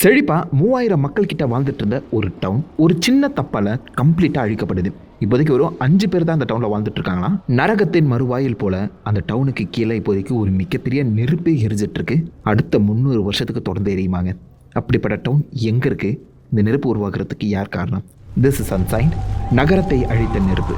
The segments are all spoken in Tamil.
செழிப்பாக மூவாயிரம் மக்கள் கிட்ட வாழ்ந்துட்டு இருந்த ஒரு டவுன் ஒரு சின்ன தப்பால் கம்ப்ளீட்டாக அழிக்கப்படுது. இப்போதைக்கு வரும் அஞ்சு பேர் தான் அந்த டவுனில் வாழ்ந்துட்டு இருக்காங்களா நரகத்தின் மறுவாயில் போல அந்த டவுனுக்கு கீழே இப்போதைக்கு ஒரு மிகப்பெரிய நெருப்பே எரிஞ்சிட்டு இருக்கு. அடுத்த முந்நூறு வருஷத்துக்கு தொடர்ந்து எரியுமாங்க. அப்படிப்பட்ட டவுன் எங்கே இருக்கு? இந்த நெருப்பு உருவாக்குறதுக்கு யார் காரணம்? திஸ் இஸ் அன்சைன் நகரத்தை அழித்த நெருப்பு.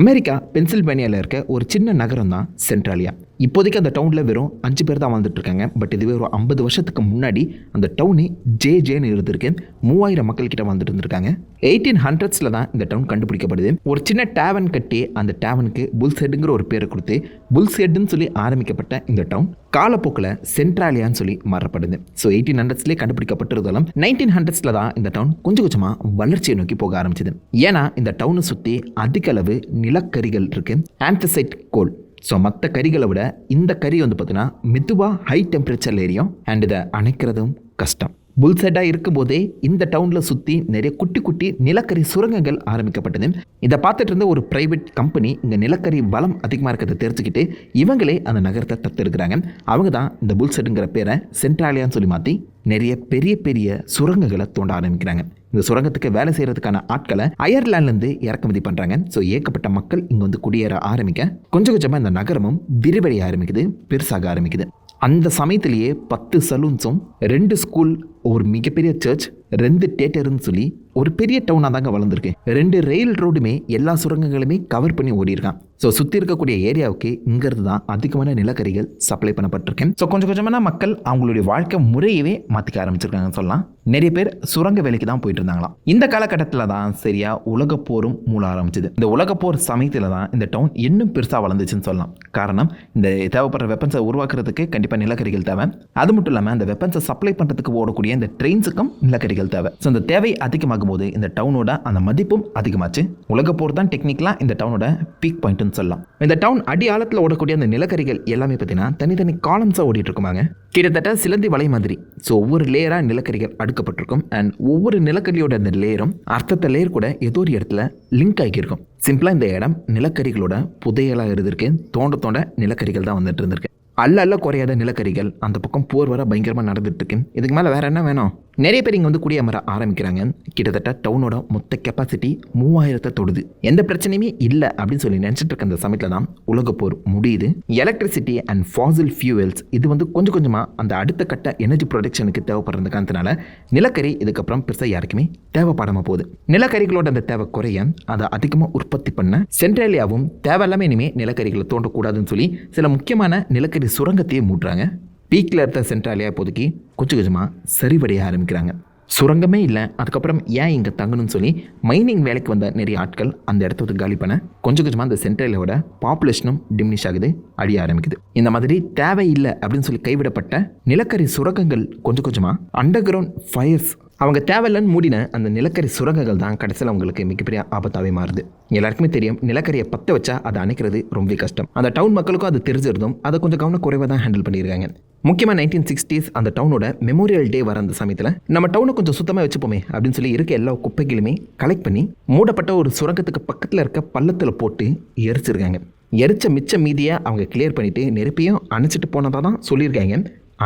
அமெரிக்கா பென்சில்வேனியாவில் இருக்க ஒரு சின்ன நகரம் தான் சென்ட்ராலியா. இப்போதைக்கு அந்த டவுனில் வெறும் அஞ்சு பேர் தான் வாழ்ந்துட்டு இருக்காங்க பட் இதுவே ஒரு ஐம்பது வருஷத்துக்கு முன்னாடி அந்த டவுனே ஜே ஜேன்னு இருந்திருக்கு. மூவாயிரம் மக்கள் கிட்ட வாழ்ந்துட்டு இருந்திருக்காங்க. எயிட்டீன் ஹண்ட்ரட்ஸில் தான் இந்த டவுன் கண்டுபிடிக்கப்படுது. ஒரு சின்ன டேவன் கட்டி அந்த டேவனுக்கு புல்செட்டுங்கிற ஒரு பேரை கொடுத்து புல்செட்டுன்னு சொல்லி ஆரம்பிக்கப்பட்ட இந்த டவுன் காலப்போக்கில் சென்ட்ராலியான்னு சொல்லி மாறப்படுது ஸோ எயிட்டீன் ஹண்ட்ரட்ஸ்லேயே கண்டுபிடிக்கப்பட்டிருந்தாலும் நைன்டீன் ஹண்ட்ரட்ஸில் தான் இந்த டவுன் கொஞ்சம் கொஞ்சமாக வளர்ச்சியை நோக்கி போக ஆரம்பிச்சது. ஏன்னா இந்த டவுனை சுற்றி அதிக அளவு நிலக்கரிகள் இருக்குது ஆன்டசைட் கோல் ஸோ மற்ற கறிகளை விட இந்த கறி வந்து பார்த்திங்கன்னா மெதுவாக ஹை டெம்பரேச்சரில் எரியும் அண்ட் இதை அணைக்கிறதும் கஷ்டம். புல்செட்டாக இருக்கும்போதே இந்த டவுனில் சுற்றி நிறைய குட்டி குட்டி நிலக்கரி சுரங்கங்கள் ஆரம்பிக்கப்பட்டது. இதை பார்த்துட்டு இருந்த ஒரு பிரைவேட் கம்பெனி இங்கே நிலக்கரி வளம் அதிகமாக இருக்கிறத தெரிஞ்சுக்கிட்டு இவங்களே அந்த நகரத்தை தத்தெடுக்கிறாங்க. அவங்க தான் இந்த புல்செட்டுங்கிற பேரை சென்ட்ராலியான்னு சொல்லி மாற்றி நிறைய பெரிய பெரிய சுரங்கங்களை தோண்ட ஆரம்பிக்கிறாங்க. இந்த சுரங்கத்துக்கு வேலை செய்கிறதுக்கான ஆட்களை அயர்லாண்ட்லேருந்து இறக்குமதி பண்ணுறாங்க ஸோ ஏகப்பட்ட மக்கள் இங்கே வந்து குடியேற ஆரம்பிக்க கொஞ்சம் கொஞ்சமாக இந்த நகரமும் விரிவடைய ஆரம்பிக்குது பெருசாக ஆரம்பிக்குது. அந்த சமயத்திலேயே பத்து சலூன்ஸும் ரெண்டு ஸ்கூல் ஒரு மிகப்பெரிய சர்ச் ரெண்டு தேட்டர்னு சொல்லி ஒரு பெரிய டவுனாக தாங்க வளர்ந்துருக்கு. ரெண்டு ரயில் ரோடுமே எல்லா சுரங்கங்களுமே கவர் பண்ணி ஓடிருக்கான் ஸோ சுற்றி இருக்கக்கூடிய ஏரியாவுக்கு இங்கிறது தான் அதிகமான நிலக்கரிகள் சப்ளை பண்ணப்பட்டிருக்கேன் ஸோ கொஞ்சம் கொஞ்சமான மக்கள் அவங்களுடைய வாழ்க்கை முறையவே மாற்றிக்க ஆரம்பிச்சிருக்காங்கன்னு சொல்லலாம். நிறைய பேர் சுரங்க வேலைக்கு தான் போயிட்டு இருந்தாங்களாம். இந்த காலகட்டத்தில் தான் சரியா உலக போரும் மூல ஆரம்பிச்சது. இந்த உலக போர் சமயத்தில் தான் இந்த டவுன் இன்னும் பெருசாக வளர்ந்துச்சுன்னு சொல்லலாம். காரணம் இந்த தேவைப்படுற வெப்பன்ஸை உருவாக்குறதுக்கு கண்டிப்பாக நிலக்கரிகள் தேவை. அது மட்டும் இல்லாமல் அந்த வெப்பன்ஸை சப்ளை பண்ணுறதுக்கு ஓடக்கூடிய இந்த ட்ரெயின்ஸுக்கும் நிலக்கரிகள் தேவை. ஸோ இந்த தேவை அதிகமாகும் போது இந்த டவுனோட அந்த மதிப்பும் அதிகமாச்சு. உலக போர் தான் டெக்னிக்கலாக இந்த டவுனோட பீக் பாயிண்ட்னு சொல்லலாம். இந்த டவுன் அடி ஆழத்தில் ஓடக்கூடிய அந்த நிலக்கரிகள் எல்லாமே பார்த்தீங்கன்னா தனித்தனி காலம்ஸாக ஓடிட்டு இருக்குமாங்க கிட்டத்தட்ட சிலந்தி வலை மாதிரி. ஸோ ஒவ்வொரு லேயராக நிலக்கரிகள் அடுக்கப்பட்டிருக்கும். அண்ட் ஒவ்வொரு நிலக்கரியோட அந்த லேயரும் அர்த்தத்த லேயர் கூட ஏதோ ஒரு இடத்துல லிங்க் ஆகியிருக்கும். சிம்பிளாக இந்த இடம் நிலக்கரிகளோட புதையலாக இருந்திருக்கு. தோண்ட தோண்ட நிலக்கரிகள் தான் வந்துட்டு இருந்திருக்கு. அல்ல அல்ல குறையாத நிலக்கரிகள். அந்த பக்கம் போர் வர பயங்கரமாக நடந்துட்டு இருக்கு இதுக்கு மேலே வேற என்ன வேணும்? நிறைய பேர் இங்கே வந்து குடியமர ஆரம்பிக்கிறாங்க. கிட்டத்தட்ட டவுனோட மொத்த கெப்பாசிட்டி மூவாயிரத்தை தொடுது. எந்த பிரச்சனையுமே இல்லை அப்படின்னு சொல்லி நினச்சிட்டு இருக்க அந்த சமயத்தில் தான் உலகப் போர் முடியுது. எலக்ட்ரிசிட்டி அண்ட் ஃபாசில் ஃபியூவல்ஸ் இது வந்து கொஞ்சம் கொஞ்சமாக அந்த அடுத்த கட்ட எனர்ஜி ப்ரொடக்ஷனுக்கு தேவைப்படுறது காரணத்தினால நிலக்கரி இதுக்கப்புறம் பெருசாக யாருக்குமே தேவைப்படாமல் போகுது. நிலக்கரிகளோட அந்த தேவை குறைய அதை அதிகமாக உற்பத்தி பண்ண சென்ட்ரேலியாவும் தேவையில்லாமல் இனிமேல் நிலக்கரிகளை தோண்டக்கூடாதுன்னு சொல்லி சில முக்கியமான நிலக்கரி சுரங்கத்தையே மூட்டுறாங்க பீக்கில் இருந்த சென்ட்ராலியா இப்போதைக்கு கொஞ்சம் கொஞ்சமாக சரிவடைய ஆரம்பிக்கிறாங்க. சுரங்கமே இல்லை அதுக்கப்புறம் ஏன் இங்கே தங்கணும்னு சொல்லி மைனிங் வேலைக்கு வந்த நிறைய ஆட்கள் அந்த இடத்த வந்து காலி பண்ண கொஞ்சம் கொஞ்சமாக அந்த சென்ட்ரலோட பாப்புலேஷனும் டிமினிஷ் ஆகுது அழிய ஆரம்பிக்குது. இந்த மாதிரி தேவையில்லை அப்படின்னு சொல்லி கைவிடப்பட்ட நிலக்கரி சுரங்கங்கள் கொஞ்சம் கொஞ்சமாக அண்டர் கிரவுண்ட் ஃபயர்ஸ் அவங்க தேவையில்லைன்னு மூடின அந்த நிலக்கரி சுரங்கங்கள் தான் கடைசியில் அவங்களுக்கு மிகப்பெரிய ஆபத்தாகவே மாறுது. எல்லாருக்குமே தெரியும் நிலக்கரியை பற்ற வச்சா அதை அணைக்கிறது ரொம்ப கஷ்டம். அந்த டவுன் மக்களுக்கும் அது தெரிஞ்சிருந்தும் அதை கொஞ்சம் கவனம் குறைவாக தான் ஹேண்டில் பண்ணியிருக்காங்க. முக்கியமாக நைன்டீன் சிக்ஸ்டீஸ் அந்த டவுனோட மெமோரியல் டே வர அந்த சமயத்தில் நம்ம டவுனை கொஞ்சம் சுத்தமாக வச்சுப்போமே அப்படின்னு சொல்லி இருக்க எல்லா குப்பைகளுமே கலெக்ட் பண்ணி மூடப்பட்ட ஒரு சுரங்கத்துக்கு பக்கத்தில் இருக்க பள்ளத்தில் போட்டு எரிச்சிருக்காங்க. எரிச்ச மிச்ச மீதியை அவங்க கிளியர் பண்ணிவிட்டு நெருப்பையும் அணைச்சிட்டு போனதாக தான் சொல்லியிருக்காங்க.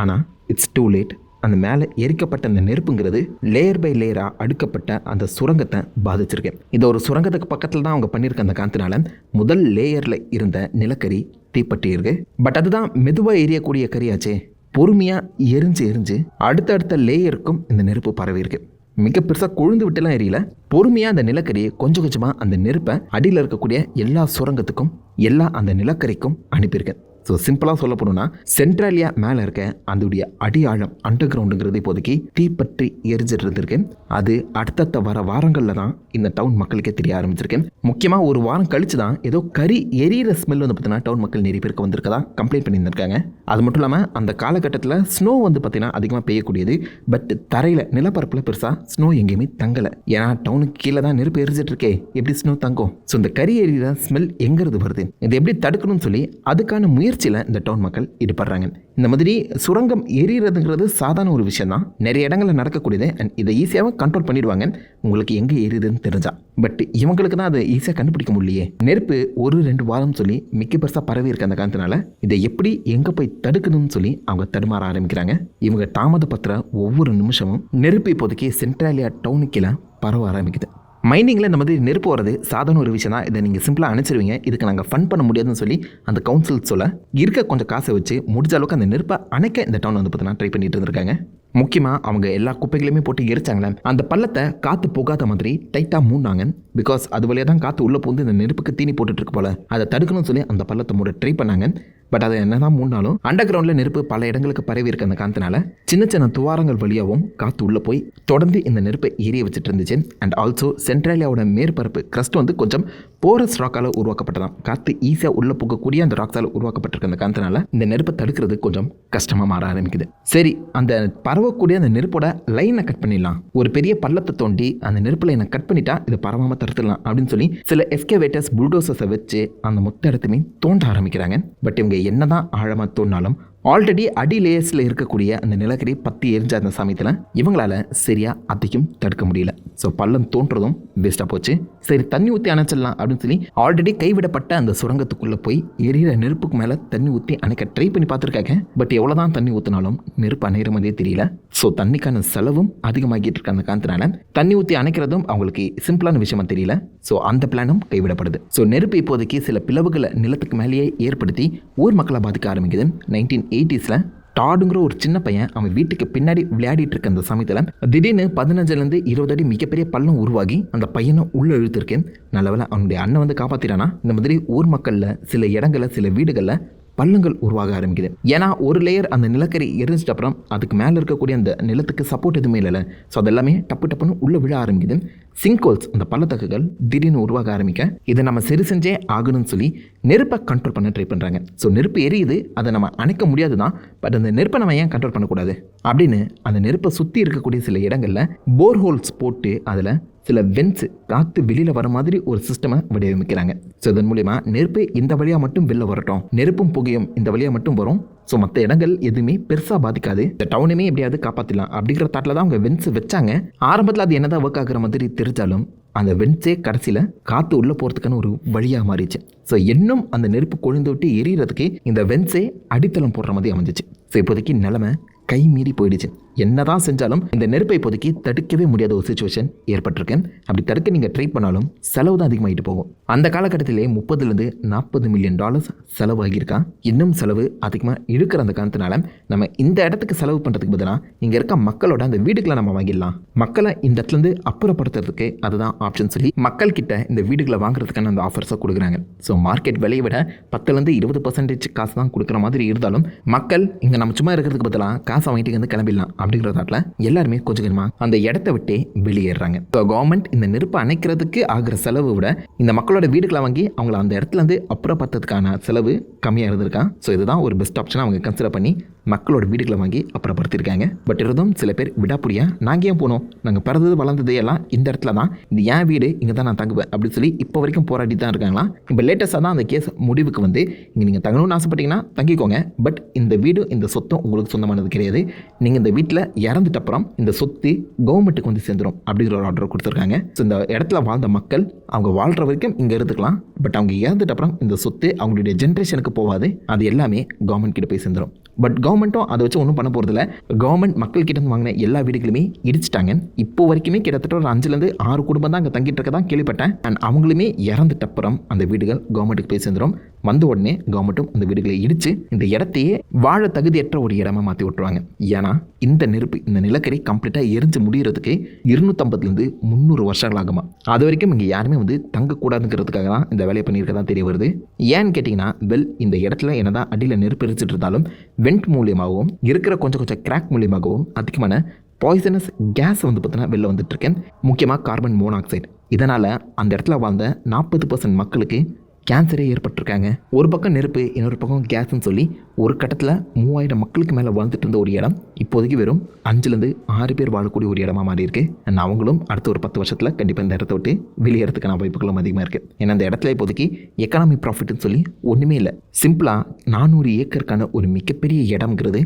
ஆனால் இட்ஸ் டூ லேட் அந்த மேலே எரிக்கப்பட்ட அந்த நெருப்புங்கிறது லேயர் பை லேயராக அடுக்கப்பட்ட அந்த சுரங்கத்தை பாதிச்சிருக்கேன் இது ஒரு சுரங்கத்துக்கு பக்கத்தில் தான் அவங்க பண்ணியிருக்க அந்த காத்தினால முதல் லேயரில் இருந்த நிலக்கரி தீப்பற்றி இருக்கு. பட் அதுதான் மெதுவாக எரியக்கூடிய கரியாச்சே. பொறுமையாக எரிஞ்சு எரிஞ்சு அடுத்தடுத்த லேயருக்கும் இந்த நெருப்பு பரவி இருக்கு. மிக பெருசாக கொழுந்து விட்டுலாம் எரியல. பொறுமையாக அந்த நிலக்கரியை கொஞ்சம் கொஞ்சமாக அந்த நெருப்பை அடியில் இருக்கக்கூடிய எல்லா சுரங்கத்துக்கும் எல்லா அந்த நிலக்கரிக்கும் அனுப்பியிருக்கேன் ஸோ சிம்பிளாக சொல்ல போனோம்னா சென்ட்ராலியா மேலே இருக்க அதோடைய அடி ஆழம் அண்டர் கிரவுண்டுங்கிறது இப்போதைக்கு தீப்பற்றி எரிஞ்சிட்டு இருந்திருக்கு அது அடுத்தடுத்த வர வாரங்களில் தான் இந்த டவுன் மக்களுக்கே தெரிய ஆரம்பிச்சிருக்கேன். முக்கியமாக ஒரு வாரம் கழிச்சு தான் ஏதோ கறி எரியிற ஸ்மெல் வந்து பார்த்தீங்கன்னா டவுன் மக்கள் நிறைய பேருக்கு வந்திருக்கதா கம்ப்ளைண்ட் பண்ணியிருந்திருக்காங்க. அது மட்டும் இல்லாமல் அந்த காலகட்டத்தில் ஸ்னோ வந்து பார்த்தீங்கன்னா அதிகமாக பெய்யக்கூடியது. பட் தரையில் நிலப்பரப்பில் பெருசாக ஸ்னோ எங்கேயுமே தங்கலை. ஏன்னா டவுனுக்கு கீழே தான் நெருப்பு எரிஞ்சிட்டு இருக்கே எப்படி ஸ்னோ தங்கும்? ஸோ இந்த கறி எரியிற ஸ்மெல் எங்கிறது வருது? இதை எப்படி தடுக்கணும்னு சொல்லி அதுக்கான முயற்சி முயற்சியில் இந்த டவுன் மக்கள் ஈடுபடுறாங்க. இந்த மாதிரி சுரங்கம் எரியறதுங்கிறது சாதாரண ஒரு விஷயம் தான் நிறைய இடங்களில் நடக்கக்கூடியது அண்ட் இதை ஈஸியாகவும் கண்ட்ரோல் பண்ணிடுவாங்க. உங்களுக்கு எங்கே எரியுதுன்னு தெரிஞ்சா. பட் இவங்களுக்கு தான் அதை ஈஸியாக கண்டுபிடிக்க முடியலையே. நெருப்பு ஒரு ரெண்டு வாரம் சொல்லி மிக்க பெருசாக பரவி இருக்க அந்த காரணத்தினால இதை எப்படி எங்கே போய் தடுக்கணும்னு சொல்லி அவங்க தடுமாற ஆரம்பிக்கிறாங்க. இவங்க தாமதப்படுத்துகிற ஒவ்வொரு நிமிஷமும் நெருப்பு இப்போதைக்கு சென்ட்ராலியா டவுனுக்கெல்லாம் பரவ ஆரம்பிக்குது. மைனிங்கில் இந்த மாதிரி நெருப்பு வரது சாதாரண ஒரு விஷயம் தான் இதை நீங்கள் சிம்பிளாக அனுப்பிச்சிருவீங்க இதுக்கு நாங்கள் ஃபன் பண்ண முடியாதுன்னு சொல்லி அந்த கவுன்சில் சொல்ல இருக்க கொஞ்சம் காசை வச்சு முடிஞ்ச அளவுக்கு அந்த நெருப்பை அணைக்க இந்த டவுன் வந்து பார்த்தீங்கன்னா ட்ரை பண்ணிட்டு இருந்திருக்காங்க. முக்கியமாக அவங்க எல்லா குப்பைகளையுமே போட்டு எரிச்சாங்களே அந்த பள்ளத்தை காற்று போகாத மாதிரி டைட்டாக மூடினாங்க. பிகாஸ் அது வழியாக தான் காற்று உள்ளே பூந்து இந்த நெருப்புக்கு தீனி போட்டுட்டு இருக்கு போல. அதை தடுக்கணும்னு சொல்லி அந்த பள்ளத்தை மூட ட்ரை பண்ணாங்க. பட் அது என்னதான் மூணாலும் அண்டர் கிரவுண்டில் நெருப்பு பல இடங்களுக்கு பரவி இருக்க அந்த காரணத்தினால சின்ன சின்ன துவாரங்கள் வழியாகவும் காற்று உள்ளே போய் தொடர்ந்து இந்த நெருப்பை எரிய வச்சுட்டு இருந்துச்சு. அண்ட் ஆல்சோ சென்ட்ரேலியாவோட மேற்பரப்பு கிரஸ்ட் வந்து கொஞ்சம் போரஸ் ராக்கால் உருவாக்கப்பட்டதான் காற்று ஈஸியாக உள்ளே போகக்கூடிய அந்த ராக்ஸால் உருவாக்கப்பட்டிருக்க அந்த காரணத்தினால இந்த நெருப்பை தடுக்கிறது கொஞ்சம் கஷ்டமாக மாற ஆரம்பிக்குது. சரி அந்த பரவக்கூடிய அந்த நெருப்போட லைனை கட் பண்ணிடலாம். ஒரு பெரிய பள்ளத்தை தோண்டி அந்த நெருப்பு லைனை கட் பண்ணிட்டா இது பரவாமல் தடுத்துடலாம் அப்படின்னு சொல்லி சில எஸ்கேவேட்டர்ஸ் புல்டோசர்ஸை வச்சு அந்த மொத்த இடத்துமே தோண்ட ஆரம்பிக்கிறாங்க. பட் இவங்க என்னதான் ஆழமாக தோணாலும் ஆல்ரெடி அடி லேயர்ஸில் இருக்கக்கூடிய அந்த நிலக்கரி பற்றி எரிஞ்ச அந்த சமயத்தில் இவங்களால சரியாக அதையும் தடுக்க முடியல. ஸோ பள்ளம் தோன்றதும் வேஸ்ட்டாக போச்சு. சரி தண்ணி ஊற்றி அணைச்சிடலாம் அப்படின்னு சொல்லி ஆல்ரெடி கைவிடப்பட்ட அந்த சுரங்கத்துக்குள்ளே போய் எரியிற நெருப்புக்கு மேலே தண்ணி ஊற்றி அணைக்க ட்ரை பண்ணி பார்த்துருக்காங்க. பட் எவ்வளோ தான் தண்ணி ஊற்றினாலும் நெருப்பு அணையிற மாதிரியே தெரியல. ஸோ தண்ணிக்கான செலவும் அதிகமாகிட்டு இருக்க அந்த காரணத்தினால தண்ணி ஊற்றி அணைக்கிறதும் அவங்களுக்கு சிம்பிளான விஷயமா தெரியல. ஸோ அந்த பிளானும் கைவிடப்படுது. ஸோ நெருப்பு இப்போதைக்கு சில பிளவுகளை நிலத்துக்கு மேலேயே ஏற்படுத்தி ஊர் மக்களை பாதிக்க ஆரம்பிக்குது. நைன்டீன் எயிட்டிஸில் டாடுங்கிற ஒரு சின்ன பையன் அவன் வீட்டுக்கு பின்னாடி விளையாடிட்டு இருக்க அந்த சமயத்தில் திடீர்னு பதினஞ்சுலேருந்து இருபது அடி மிகப்பெரிய பள்ளம் உருவாகி அந்த பையனை உள்ளே இழுத்துருக்கேன். நல்லவேளை அவனுடைய அண்ணன் வந்து காப்பாற்றிட்டானா இந்த மாதிரி ஊர் மக்களில் சில இடங்களில் சில வீடுகளில் பள்ளங்கள் உருவாக ஆரம்பிக்குது. ஏன்னா ஒரு லேயர் அந்த நிலக்கரி எரிஞ்சிட்ட அப்புறம் அதுக்கு மேலே இருக்கக்கூடிய அந்த நிலத்துக்கு சப்போர்ட் எதுவுமே இல்லை ஸோ அதெல்லாமே டப்பு டப்புன்னு உள்ளே விழ ஆரம்பிக்குது. சிங்கோல்ஸ் அந்த பள்ளத்தக்குகள் திடீர்னு உருவாக ஆரம்பிக்க இதை நம்ம சரி செஞ்சே ஆகணும்னு சொல்லி நெருப்பை கண்ட்ரோல் பண்ண ட்ரை பண்ணுறாங்க ஸோ நெருப்பு எரியுது அதை நம்ம அணைக்க முடியாது தான் பட் அந்த நெருப்பை நம்ம ஏன் கண்ட்ரோல் பண்ணக்கூடாது? அப்படின்னு அந்த நெருப்பை சுற்றி இருக்கக்கூடிய சில இடங்களில் போர்ஹோல்ஸ் போட்டு அதில் சில வென்ஸ் காற்று வெளியில் வர மாதிரி ஒரு சிஸ்டமை வடிவமைக்கிறாங்க. ஸோ இதன் மூலிமா நெருப்பு இந்த வழியாக மட்டும் வெளில வரட்டும். நெருப்பும் புகையும் இந்த வழியாக மட்டும் வரும். ஸோ மற்ற இடங்கள் எதுவுமே பெருசாக பாதிக்காது. இந்த டவுனுமே எப்படியாவது காப்பாற்றலாம் அப்படிங்கிற தாட்டில் தான் அவங்க வென்ஸ் வச்சாங்க. ஆரம்பத்தில் அது என்னதான் ஒர்க் ஆகுற மாதிரி தெரிஞ்சாலும் அந்த வென்ஸே கடைசியில் காற்று உள்ளே போகிறதுக்கான ஒரு வழியாக மாறிச்சு ஸோ இன்னும் அந்த நெருப்பு கொழுந்து விட்டு எரியறதுக்கு இந்த வென்ஸே அடித்தளம் போடுற மாதிரி அமைஞ்சிச்சு. ஸோ இப்போதைக்கு நிலமை கை மீறி போயிடுச்சு. என்னதான் செஞ்சாலும் இந்த நெருப்பை இப்போதைக்கு தடுக்கவே முடியாத ஒரு சுச்சுவேஷன் ஏற்பட்டிருக்கு அப்படி தடுக்க நீங்கள் ட்ரை பண்ணாலும் செலவு தான் அதிகமாகிட்டு போகும். அந்த காலகட்டத்திலே முப்பதுலேருந்து நாற்பது மில்லியன் டாலர்ஸ் செலவாகியிருக்கா? இன்னும் செலவு அதிகமாக இருக்கிற அந்த காரணத்தினால நம்ம இந்த இடத்துக்கு செலவு பண்ணுறதுக்கு பதிலாக இங்கே இருக்க மக்களோட அந்த வீடுகளை நம்ம வாங்கிடலாம். மக்களை இந்த இடத்துலேருந்து அப்புறப்படுத்துறதுக்கு அதுதான் ஆப்ஷன் சொல்லி மக்கள் கிட்ட இந்த வீடுகளை வாங்குறதுக்கான அந்த ஆஃபர்ஸை கொடுக்குறாங்க. ஸோ மார்க்கெட் விலையை விட பத்துலேருந்து இருபது பர்சன்டேஜ் காசு தான் கொடுக்குற மாதிரி இருந்தாலும் மக்கள் இங்கே நம்ம சும்மா இருக்கிறதுக்கு பதிலாக காசை வாங்கிட்டு வந்து கிளம்பிடலாம். அப்படிங்கிற தாட்டில் எல்லாருமே கொஞ்சம் கொஞ்சமாக அந்த இடத்த விட்டே வெளியேறாங்க. ஸோ கவர்மெண்ட் இந்த நெருப்பை அணைக்கிறதுக்கு ஆகிற செலவு விட இந்த மக்களோட வீடுகளை வாங்கி அவங்கள அந்த இடத்துலேருந்து அப்புறப்படுத்துறதுக்கான செலவு கம்மியாக இருந்திருக்கான் ஸோ இதுதான் ஒரு பெஸ்ட் ஆப்ஷனாக அவங்க கன்சிடர் பண்ணி மக்களோட வீடுகளை வாங்கி அப்புறப்படுத்திருக்காங்க. பட் இருந்தும் சில பேர் விடாப்புடியா நாங்கள் ஏன் போனோம்? நாங்கள் பிறந்தது வளர்ந்தது எல்லாம் இந்த இடத்துல தான். இது என் வீடு இங்கே தான் நான் தங்குவேன் அப்படின்னு சொல்லி இப்போ வரைக்கும் போராடி தான் இருக்காங்களா? இப்போ லேட்டஸ்ட்டாக தான் அந்த கேஸ் முடிவுக்கு வந்து இங்கே நீங்கள் தங்கணும்னு ஆசைப்பட்டீங்கன்னா தங்கிக்கோங்க. பட் இந்த வீடு இந்த சொத்தும் உங்களுக்கு சொந்தமானது கிடையாது. நீங்கள் இந்த வீட்டில் இறந்துட்ட அப்புறம் இந்த சொத்து கவர்மெண்ட்டுக்கு வந்து சேர்ந்துடும் அப்படிங்கிற ஒரு ஆர்டர் கொடுத்துருக்காங்க. ஸோ இந்த இடத்துல வாழ்ந்த மக்கள் அவங்க வாழ்கிற வரைக்கும் இங்கே இருந்துக்கலாம். பட் அவங்க இறந்துட்ட அப்புறம் இந்த சொத்து அவங்களுடைய ஜென்ரேஷனுக்கு போகாது. அது எல்லாமே கவர்மெண்ட் கிட்ட போய் சேர்ந்துடும் பட் கவர்மெண்ட்டும் அதை வச்சு ஒன்றும் பண்ண போகிறதில்ல கவர்மெண்ட் மக்கள் கிட்ட வாங்கின எல்லா வீடுகளுமே இடிச்சிட்டாங்க. இப்போ வரைக்குமே கிட்டத்தட்ட ஒரு அஞ்சுலேருந்து ஆறு குடும்பம் தான் அங்கே தங்கிட்டு இருக்க தான் கேள்விப்பட்டேன். அண்ட் அவங்களுமே இறந்துட்ட அப்புறம் அந்த வீடுகள் கவர்மெண்ட்டுக்கு போய் சேர்ந்துடும் வந்த உடனே கவர்மெண்ட்டும் அந்த வீடுகளை இடித்து இந்த இடத்தையே வாழ தகுதியற்ற ஒரு இடமா மாற்றி விட்டுருவாங்க. ஏன்னா இந்த நெருப்பு இந்த நிலக்கரி கம்ப்ளீட்டாக எரிஞ்சு முடிகிறதுக்கு இருநூத்தம்பதுலேருந்து முந்நூறு வருஷங்கள் ஆகுமா. அது வரைக்கும் இங்கே யாருமே வந்து தங்கக்கூடாதுங்கிறதுக்காக தான் இந்த வேலையை பண்ணியிருக்கதான் தெரிய வருது. ஏன்னு கேட்டிங்கன்னா வெல் இந்த இடத்துல என்னதான் அடியில் நெருப்பு எரிச்சிட்டு இருந்தாலும் வெண்ட் மூலியமாகவும் இருக்கிற கொஞ்சம் கொஞ்சம் கிராக் மூலியமாகவும் அதிகமான பாய்சனஸ் கேஸ் வந்து பார்த்தீங்கன்னா வெளில வந்துட்டுருக்கேன் முக்கியமாக கார்பன் மோனாக்சைடு இதனால் அந்த இடத்துல வாழ்ந்த நாற்பது பர்சன்ட் மக்களுக்கு கேன்சரே ஏற்பட்டிருக்காங்க. ஒரு பக்கம் நெருப்பு இன்னொரு பக்கம் கேஸ்ன்னு சொல்லி ஒரு கட்டத்தில் மூவாயிரம் மக்களுக்கு மேலே வாழ்ந்துட்டு இருந்த ஒரு இடம் இப்போதைக்கு வெறும் அஞ்சுலேருந்து ஆறு பேர் வாழக்கூடிய ஒரு இடமா மாறி இருக்கு அண்ட் அவங்களும் அடுத்த ஒரு பத்து வருஷத்தில் கண்டிப்பாக இந்த இடத்த விட்டு வெளியேறதுக்கான வாய்ப்புகளும் அதிகமாக இருக்குது ஏன்னா அந்த இடத்துல இப்போதைக்கு எக்கனாமி ப்ராஃபிட்னு சொல்லி ஒன்றுமே இல்லை. சிம்பிளாக நானூறு ஏக்கருக்கான ஒரு மிகப்பெரிய இடம்ங்கிறது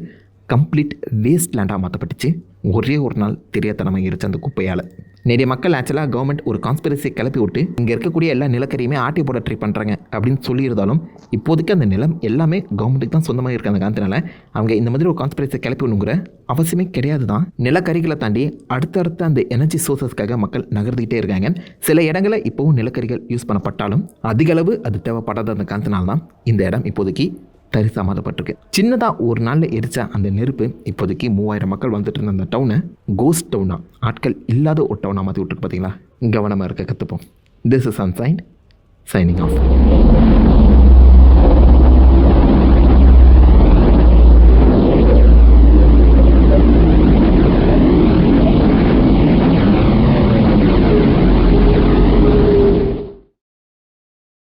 கம்ப்ளீட் வேஸ்ட் லேண்டாக மாற்றப்பட்டுச்சு ஒரே ஒரு நாள் தெரியாதனமாக இருந்துச்சு அந்த குப்பையால். நிறைய மக்கள் ஆக்சுவலாக கவர்மெண்ட் ஒரு கான்ஸ்பிரசியை கிளப்பி விட்டு இங்கே இருக்கக்கூடிய எல்லா நிலக்கரியுமே ஆட்டி போட ட்ரை பண்ணுறாங்க அப்படின்னு சொல்லியிருந்தாலும் இப்போதைக்கு அந்த நிலம் எல்லாமே கவர்மெண்ட்டுக்கு தான் சொந்தமாக இருக்க அந்த காரணத்தினால அவங்க இந்த மாதிரி ஒரு கான்ஸ்பிரசியை கிளப்பி விடணுங்கிற அவசியமே கிடையாது தான். நிலக்கரிகளை தாண்டி அடுத்தடுத்த அந்த எனர்ஜி சோர்சஸ்க்காக மக்கள் நகர்ந்துக்கிட்டே இருக்காங்க. சில இடங்களில் இப்போவும் நிலக்கரிகள் யூஸ் பண்ணப்பட்டாலும் அதிக அளவு அது தேவைப்படாத அந்த காரணத்தினால்தான் இந்த இடம் இப்போதைக்கு தரிசமாதப்பட்டிருக்கு சின்னதாக ஒரு நாளில் எரிச்ச அந்த நெருப்பு இப்போதைக்கு மூவாயிரம் மக்கள் வந்துட்டு இருந்த அந்த டவுனை கோஸ்ட் டவுனாக ஆட்கள் இல்லாத ஒரு டவுனாக மாற்றி விட்டுருக்கு பார்த்தீங்களா கவனமாக இருக்க கற்றுப்போம் this is unsign signing off